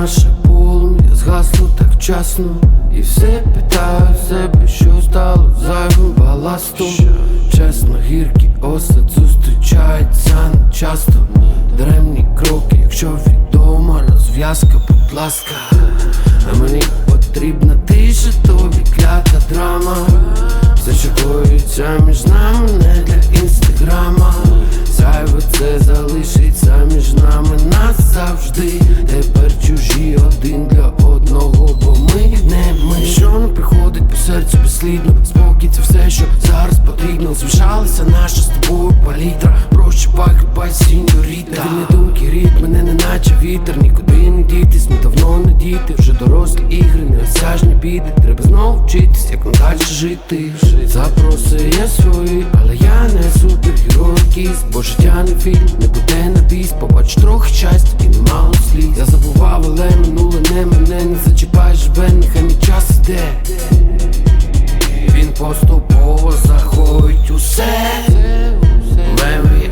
наше полум'я згасло так вчасно. І все питаю себе, що стало зайвим баластом. Чесно, гіркий осад зустрічається не часто Дремні кроки, якщо відома розв'язка, будь ласка. А мені потрібна тиша, тобі клята драма. Все, що коїться між нами не для інших один для одного, бо ми не ми. Що не приходить по серцю безслідно? Спокій це все, що зараз потрібно. Звишалися наша з тобою палітра. Прощупай, хлібай, сіньоріта не думки, рід мене не наче вітер. Нікуди не дітись, ми давно не діти. Вже дорослі ігри, не осяжні біди вчитись, як надалі жити. Запроси я свої, але я не супергерой якийсь Бо життя не фільм, не буде на біс. Побач трохи щастя і немало сліз. Я забував, але минуле не мене. Не зачіпаєш живе, нехай мій час іде. Він поступово заходить усе When we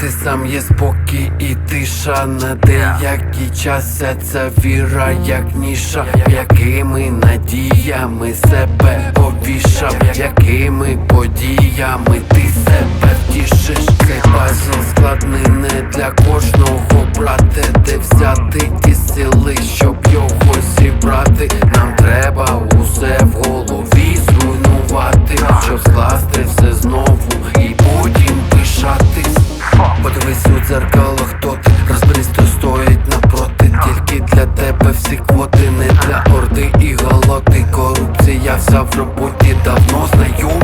ти сам є спокій і тиша на деякий час ця віра, як ніша, якими надіями себе повішав, якими подіями ти себе втішиш, Цей пазл складний не для кожного брати. де взяти ті сили, щоб його зібрати. Нам треба усе в голові зруйнувати, щоб скласти все знову і будь дзеркало, хто ти розберись, стоїть напроти, тільки для тебе всі квоти, не для орди і голоти. Корупція вся в роботі давно знаю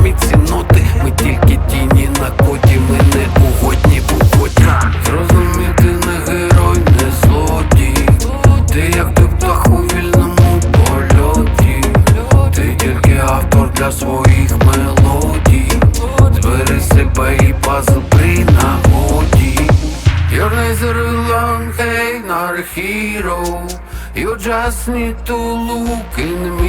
красний тулук і не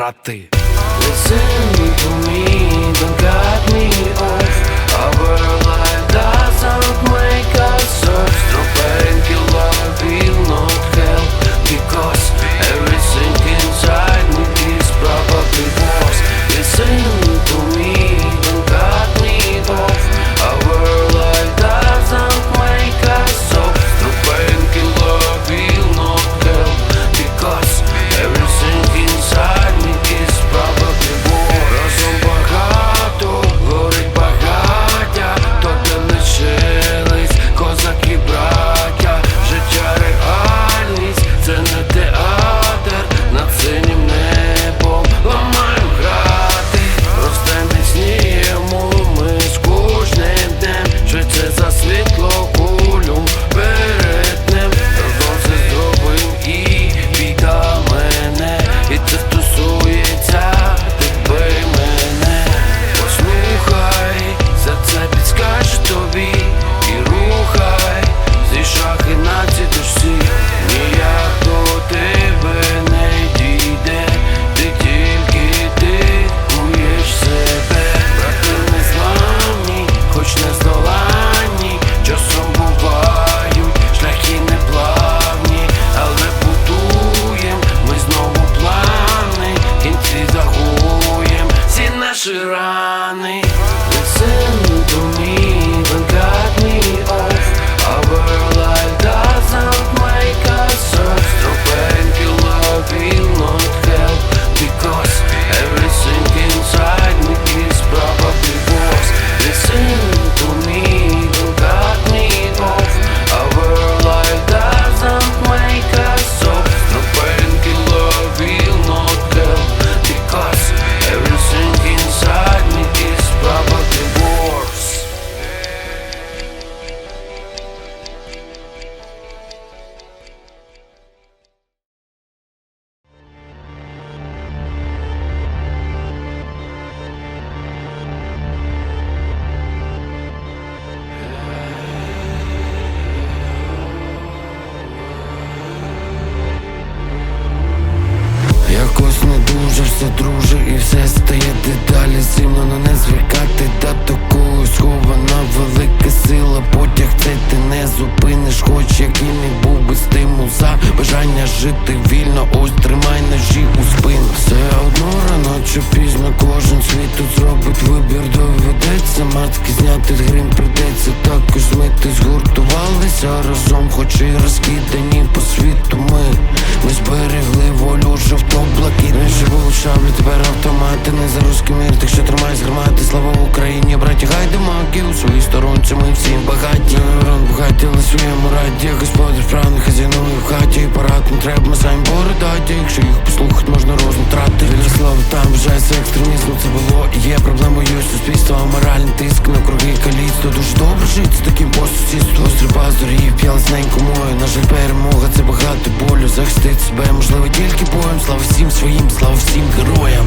Пираты. Listen to me, don't cut me off. Our life doesn't мати, не за русський мир, тих, що тримають гармати, слава Україні, браті, гайди маки у своїй сторонці, ми всі багаті. Народ багаті на своєму раді, господар правний хазяйнує в хаті. Парад не треба самі бородаті, якщо їх послухати, можна розум трати Відросла там вже екстремізмом. це було. І є проблемою суспільства, моральний тиск на круги каліцтво Дуже добре жити з таким по сусідству Стріба зорів, я лисненько мою, наша перемога, це багато болю, захистить себе, можливо, тільки боєм, слава всім своїм, слава всім героям.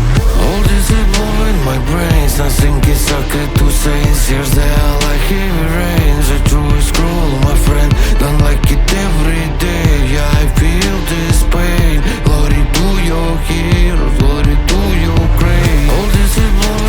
All this evil in my brains Nothing is okay to say Here's the like I heavy rain The truth is cruel, my friend. Don't like it every day. Yeah, I feel this pain. Glory to your heroes. Glory to your grace All this evil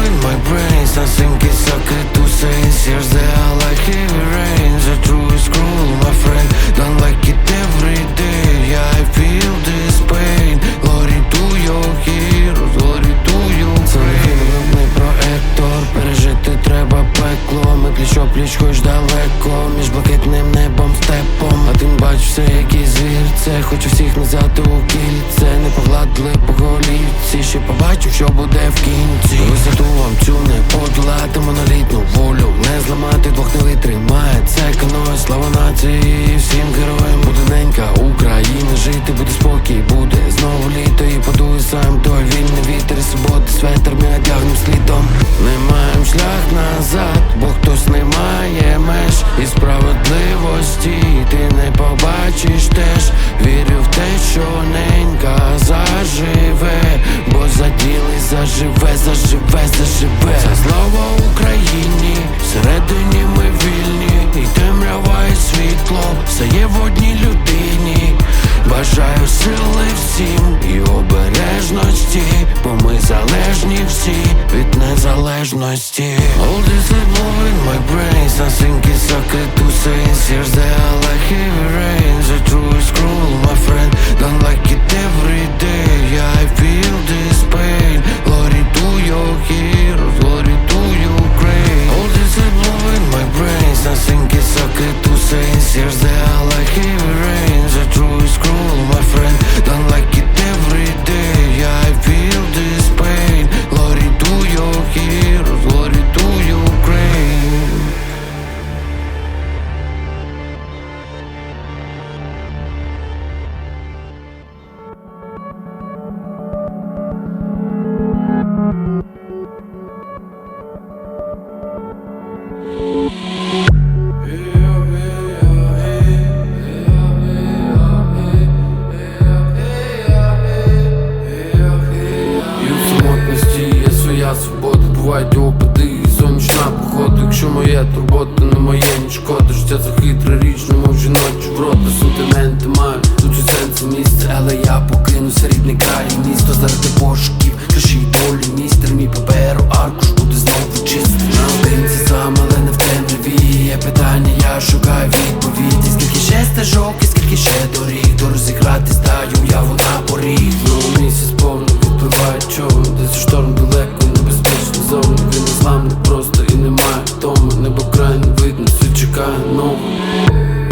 При трирічному жіночі врода сутименти маю. Тут у сенсі місце, але я покинуся рідний край. Місто заради пошуків, криші долі, містер мій паперу, аркуш буде знову чистий Наодинці сам, але не в темряві. Є питання, я шукаю відповіді. Скільки ще стежок і скільки ще доріг. До розіграти стаю, я вона поріг. Ну місяць повно відпливає чому Десь шторм далеко, небезпечна зона. Він зламний просто і немає тому Небо край не видно чекаю новую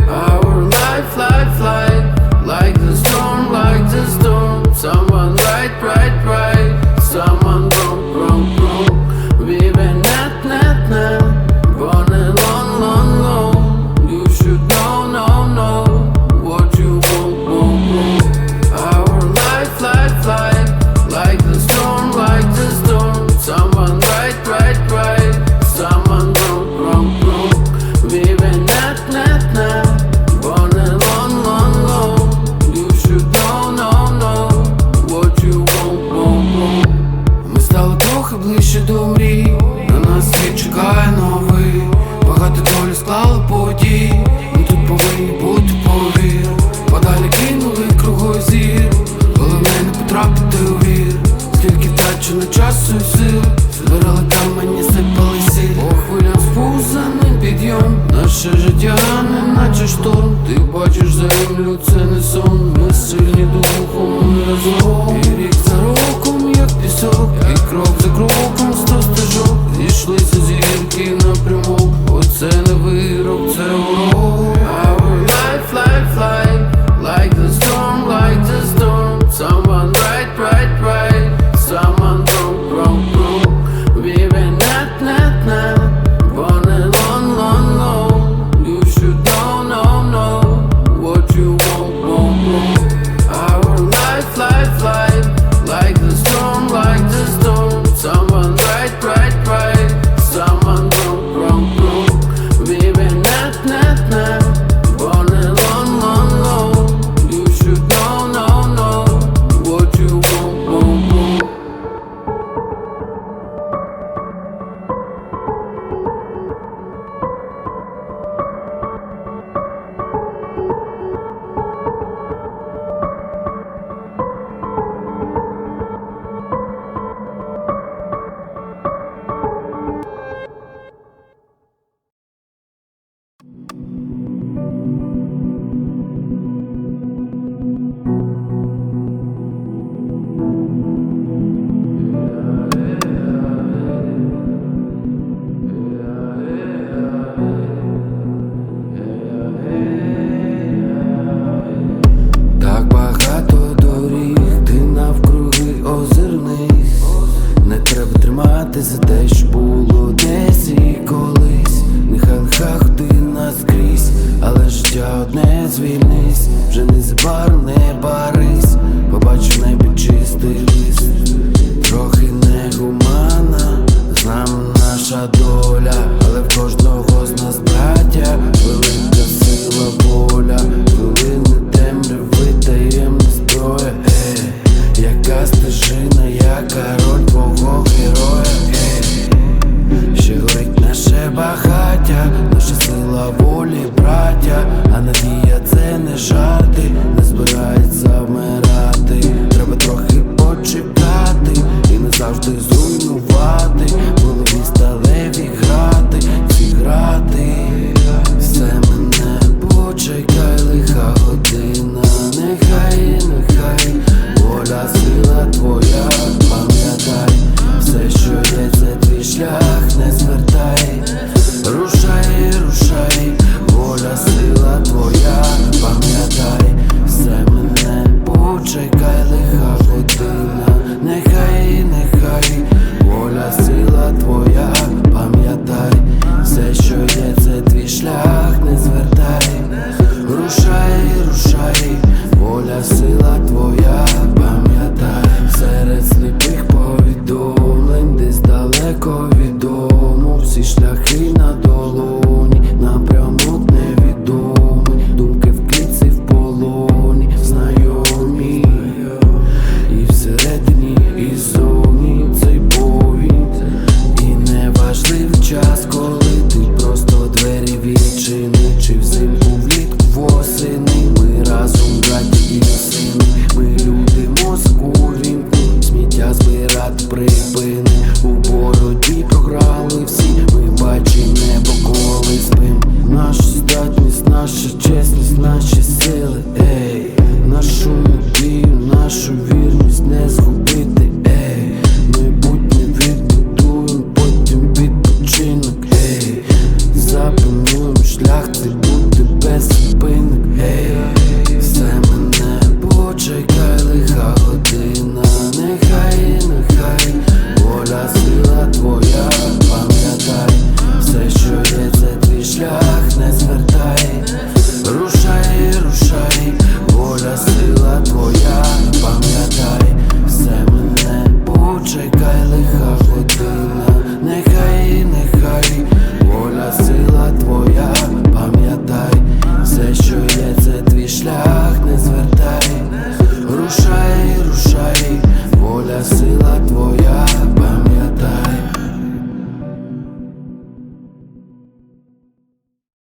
Our life, life, life. сильні духом незло І рік за роком, як пісок, і крок за кроком сто стежок Зійшлися зірки напряму, оце не вирок, це. latas e deixo цінувати. додому, всі шляхи на долоні, напрямок не